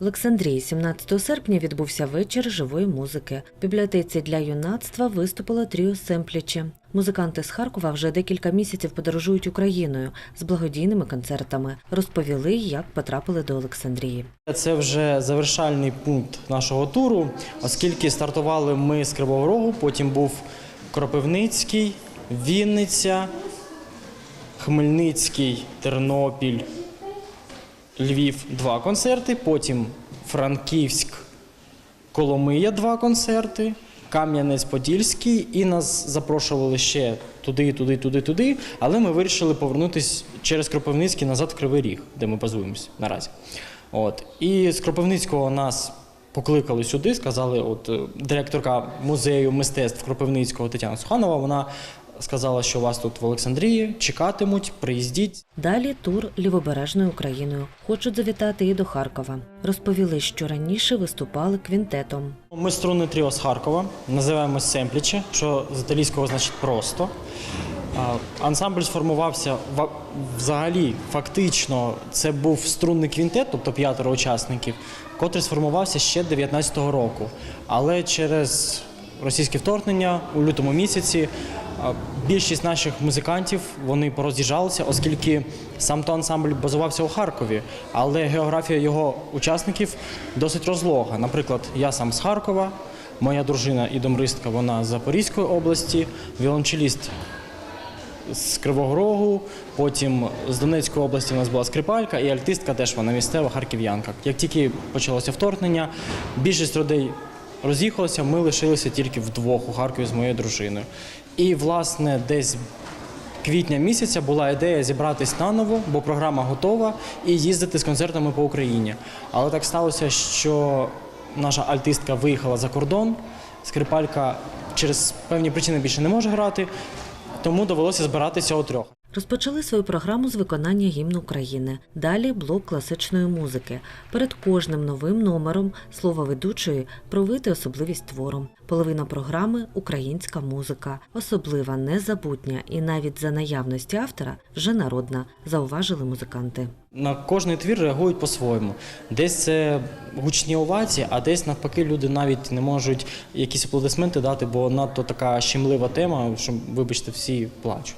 В Олександрії 17 серпня відбувся вечір живої музики. В бібліотеці для юнацтва виступило тріо Семплічі. Музиканти з Харкова вже декілька місяців подорожують Україною з благодійними концертами. Розповіли, як потрапили до Олександрії. Це вже завершальний пункт нашого туру, оскільки стартували ми з Кривого Рогу, потім був Кропивницький, Вінниця, Хмельницький, Тернопіль, Львів два концерти, потім Франківськ, Коломия два концерти, Кам'янець-Подільський, і нас запрошували ще туди, туди, туди, туди. Але ми вирішили повернутися через Кропивницький назад в Кривий Ріг, де ми базуємося наразі. От. І з Кропивницького нас покликали сюди, сказали, от е, директорка музею мистецтв Кропивницького Тетяна Суханова, вона сказала, що вас тут в Олександрії чекатимуть, приїздіть. Далі тур лівобережною Україною. Хочуть завітати і до Харкова. Розповіли, що раніше виступали квінтетом. Ми струнне тріо з Харкова, називаємо Семпліче, що з італійського значить просто. Ансамбль сформувався взагалі, фактично, це був струнний квінтет, тобто п'ятеро учасників, котрий сформувався ще 19-го року. Але через російське вторгнення у лютому місяці більшість наших музикантів вони пороз'їжджалися, оскільки сам то ансамбль базувався у Харкові, але географія його учасників досить розлога. Наприклад, я сам з Харкова, моя дружина і домристка вона з Запорізької області, віолончеліст з Кривого Рогу, потім з Донецької області у нас була скрипалька і альтистка теж вона місцева харків'янка. Як тільки почалося вторгнення, більшість людей роз'їхалося, ми лишилися тільки вдвох у Харкові з моєю дружиною. І, власне, десь квітня місяця була ідея зібратись наново, бо програма готова, і їздити з концертами по Україні. Але так сталося, що наша альтистка виїхала за кордон, скрипалька через певні причини більше не може грати, тому довелося збиратися у трьох. Розпочали свою програму з виконання гімну України. Далі блок класичної музики. Перед кожним новим номером слова ведучої провити особливість твору. Половина програми українська музика, особлива, незабутня і навіть за наявності автора вже народна, зауважили музиканти. На кожний твір реагують по-своєму. Десь це гучні овації, а десь навпаки люди навіть не можуть якісь аплодисменти дати, бо надто така щемлива тема, що, вибачте, всі плачуть.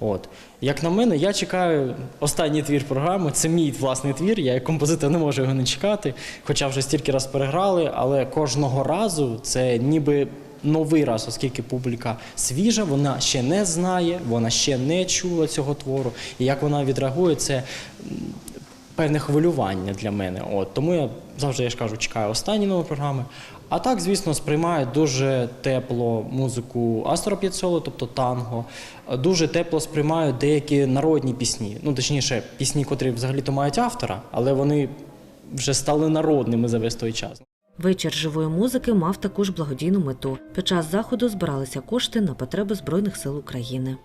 От. Як на мене, я чекаю останній твір програми. Це мій власний твір. Я як композитор не можу його не чекати. Хоча вже стільки раз переграли, але кожного разу це ніби новий раз, оскільки публіка свіжа, вона ще не знає, вона ще не чула цього твору. І як вона відреагує, це певне хвилювання для мене. От тому я завжди я ж кажу, чекаю останні нові програми. А так, звісно, сприймаю дуже тепло музику Астора П'єцоло, тобто танго. Дуже тепло сприймаю деякі народні пісні. Ну, точніше, пісні, котрі взагалі-то мають автора, але вони вже стали народними за весь той час. Вечір живої музики мав також благодійну мету. Під час заходу збиралися кошти на потреби Збройних сил України.